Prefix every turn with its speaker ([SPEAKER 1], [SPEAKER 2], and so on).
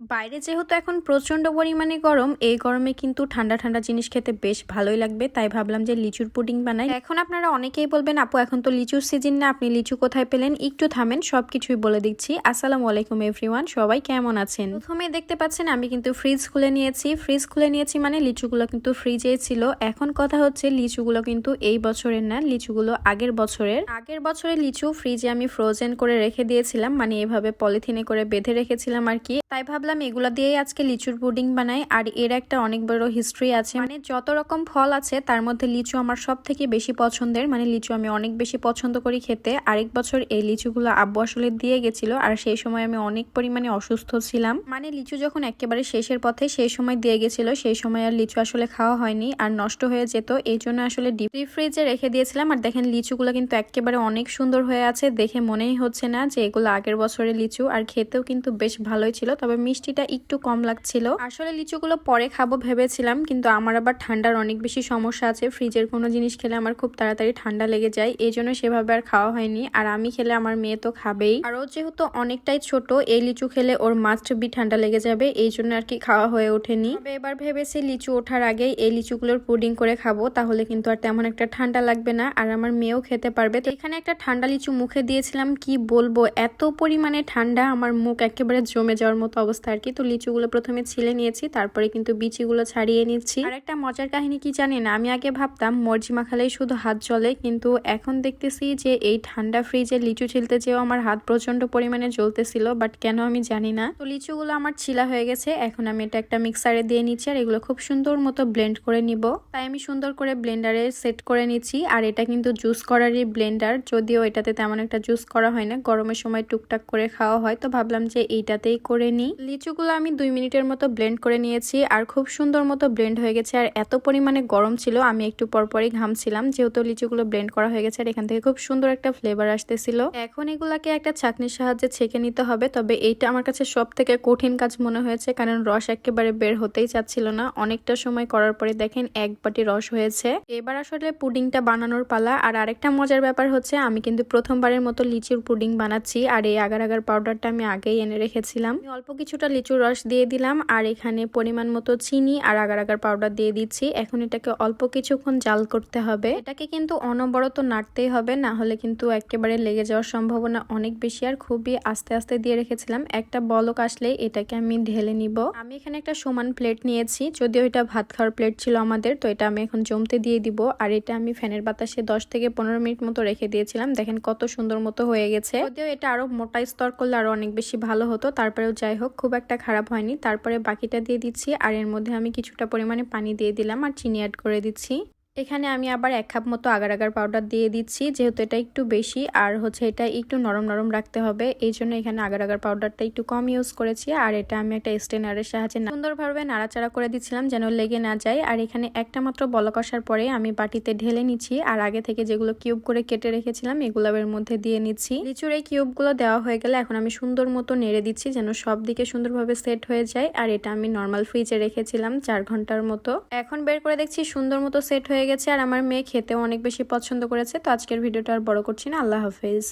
[SPEAKER 1] বাইরে যেহেতু এখন প্রচণ্ড পরিমাণে গরম, এই গরমে কিন্তু ঠান্ডা ঠান্ডা জিনিস খেতে বেশ ভালোই লাগবে। তাই ভাবলাম যে লিচুর পুডিং বানাই। এখন আপনারা অনেকেই বলবেন, আপু, এখন তো লিচুর সিজন না, আপনি লিচু কোথায় পেলেন? একটু থামেন সব কিছুই বলে দিচ্ছি। আসসালামু আলাইকুম এভরিওয়ান সবাই কেমন আছেন? প্রথমে দেখতে পাচ্ছেন, আমি কিন্তু ফ্রিজ খুলে নিয়েছি। ফ্রিজ খুলে নিয়েছি মানে লিচুগুলো কিন্তু ফ্রিজেই ছিল। এখন কথা হচ্ছে, লিচুগুলো কিন্তু এই বছরের না, লিচুগুলো আগের বছরের। আগের বছরের লিচু ফ্রিজে আমি ফ্রোজেন করে রেখে দিয়েছিলাম মানে এভাবে পলিথিনে করে বেঁধে রেখেছিলাম আর কি। তাই ভাবলাম এগুলো দিয়েই আজকে লিচুর পুডিং বানাই, আর এর একটা অনেক বড় হিস্ট্রি আছে। মানে যত রকম ফল আছে, তার মধ্যে লিচু আমার সব থেকে বেশি পছন্দের। মানে লিচু আমি অনেক বেশি পছন্দ করি খেতে। আরেক বছর এই লিচুগুলো আব্বু আসলে দিয়ে গেছিল, আর সেই সময় আমি অনেক পরিমাণে অসুস্থ ছিলাম। মানে লিচু যখন একেবারে শেষের পথে সেই সময় দিয়ে গেছিল, সেই সময় আর লিচু আসলে খাওয়া হয়নি, আর নষ্ট হয়ে যেত। এই জন্য আসলে ডিপ ফ্রিজে রেখে দিয়েছিলাম, আর দেখেন লিচুগুলো কিন্তু একেবারে অনেক সুন্দর হয়ে আছে, দেখে মনেই হচ্ছে না যে এগুলো আগের বছরের লিচু, আর খেতেও কিন্তু বেশ ভালোই ছিল। তবে মিষ্টিটা একটু কম লাগছিল। আসলে লিচুগুলো পরে খাব ভেবেছিলাম, কিন্তু আমার আবার ঠান্ডার অনেক বেশি সমস্যা আছে। ফ্রিজের কোনো জিনিস খেলে আমার খুব তাড়াতাড়ি ঠান্ডা লেগে যায়, এই জন্য সেভাবে আর খাওয়া হয়নি। আর আমি খেলে আমার মেয়ে তো খাবেই। আর ও যেহেতু অনেকটাই ছোট, এই লিচু খেলে ওর মাস্ট বি ঠান্ডা লেগে যাবে, এই জন্য আর কি খাওয়া হয়ে ওঠেনি। তবে এবার ভেবেছি লিচু ওঠার আগে এই লিচুগুলোর পুডিং করে খাব, তাহলে কিন্তু আর তেমন একটা ঠান্ডা লাগবে না, আর আমার মেয়েও খেতে পারবে। তো এখানে একটা ঠান্ডা লিচু মুখে দিয়েছিলাম, কি বলব? এত পরিমাণে ঠান্ডা, আমার মুখ একেবারে জমে যাওয়ার মতো অবস্থা আর কি তো লিচুগুলো প্রথমে ছিলে নিয়েছি, তারপরে কিন্তু বিচিগুলো ছাড়িয়ে নিচ্ছি। আর একটা মজার কাহিনী কি জানি না আমি আগে ভাবতাম মর্জি মাখালেই শুধু হাত জ্বলে, কিন্তু এখন দেখতেছি যে এই ঠান্ডা ফ্রিজে লিচু ছিলতে যেও আমার হাত প্রচণ্ড পরিমাণে জ্বলতেছিল, বাট কেন আমি জানি না। তো লিচুগুলো আমার ছিলা হয়ে গেছে, এখন আমি এটা একটা মিক্সারে দিয়ে নিচ্ছি আর এগুলো খুব সুন্দর মতো ব্লেন্ড করে নিব। তাই আমি সুন্দর করে ব্লেন্ডারে সেট করে নিচ্ছি, আর এটা কিন্তু জুস করারই ব্লেন্ডার, যদিও এটাতে তেমন একটা জুস করা হয় না, গরমের সময় টুকটাক করে খাওয়া হয়, তো ভাবলাম যে এইটাতেই করে নিই। লিচুগুলো আমি দুই মিনিটের মতো ব্লেন্ড করে নিয়েছি আর খুব সুন্দর মতো ব্লেন্ড হয়ে গেছে আর এত পরিমাণে গরম ছিল, আমি একটু পরপরই ঘামছিলাম। যেহেতু লিচুগুলো ব্লেন্ড করা হয়ে গেছে আর এখান থেকে খুব সুন্দর একটা ফ্লেভার আসতেছিল। এখন এগুলাকে একটা ছাকনির সাহায্যে ছেঁকে নিতে হবে, তবে এইটা আমার কাছে সব থেকে কঠিন কাজ মনে হয়েছে, কারণ রস একেবারে বের হতেই চাচ্ছিল না। অনেকটা সময় করার পরে দেখেন এক বাটি রস হয়েছে। এবার আসলে পুডিংটা বানানোর পালা, আর আরেকটা মজার ব্যাপার হচ্ছে, আমি কিন্তু প্রথমবারের মতো লিচুর পুডিং বানাচ্ছি, আর এই আগার আগার পাউডারটা আমি আগেই এনে রেখেছিলাম। অল্প কিছুটা লিচুর রস দিয়ে দিলাম, আর এখানে পরিমাণ মতো চিনি আর আগার আগার পাউডার দিয়ে দিচ্ছি। এখন এটাকে অল্প কিছুক্ষণ জাল করতে হবে। এটাকে কিন্তু অনবরত নাড়তেই হবে, না হলে কিন্তু একেবারে লেগে যাওয়ার সম্ভাবনা অনেক বেশি। আর খুবই আস্তে আস্তে দিয়ে রেখেছিলাম। একটা বলক আসলে এটাকে আমি ঢেলে নিব। আমি এখানে একটা সমান প্লেট নিয়েছি, যদিও এটা ভাত খাওয়ার প্লেট ছিল আমাদের, তো এটা আমি এখন জমতে দিয়ে দিব। আর এটা আমি ফ্যানের বাতাসে দশ থেকে পনেরো মিনিট মতো রেখে দিয়েছিলাম। দেখেন কত সুন্দর মতো হয়ে গেছে। যদিও এটা আরও মোটা স্তর করলে আরও অনেক বেশি ভালো হতো, তারপরেও যাই হোক, খুব একটা খারাপ হয়নি। তারপরে বাকিটা দিয়ে দিচ্ছি আর এর মধ্যে আমি কিছুটা পরিমাণে পানি দিয়ে দিলাম আর চিনি অ্যাড করে দিচ্ছি। এখানে আমি আবার এক কাপ মতো আগার আগার পাউডার দিয়ে দিচ্ছি, যেহেতু এটা একটু বেশি, আর হচ্ছে এটা একটু নরম নরম রাখতে হবে। এই জন্য এখানে আগার আগার পাউডারটা একটু কম ইউজ করেছি, আর এটা আমি একটা স্টেনারের সাহায্যে সুন্দরভাবে নাড়াচাড়া করে দিচ্ছিলাম যেন লেগে না যায়। আর এখানে একটা মাত্র বলক আসার পরে আমি বাটিতে ঢেলে নিচ্ছি, আর আগে থেকে যেগুলো কিউব করে কেটে রেখেছিলাম এগুলো এর মধ্যে দিয়ে নিচ্ছি। লিচুর এই কিউবগুলো দেওয়া হয়ে গেলে এখন আমি সুন্দর মতো নেড়ে দিচ্ছি যেন সব দিকে সুন্দরভাবে সেট হয়ে যায়। আর এটা আমি নর্মাল ফ্রিজে রেখেছিলাম চার ঘণ্টার মতো। এখন বের করে দেখছি সুন্দর মতো সেট হয়ে গেছে আর আমার মেয়ে খেতেও অনেক বেশি পছন্দ করেছে, তো আজকের ভিডিওটা আর বড় করছি না। আল্লাহ হাফেজ।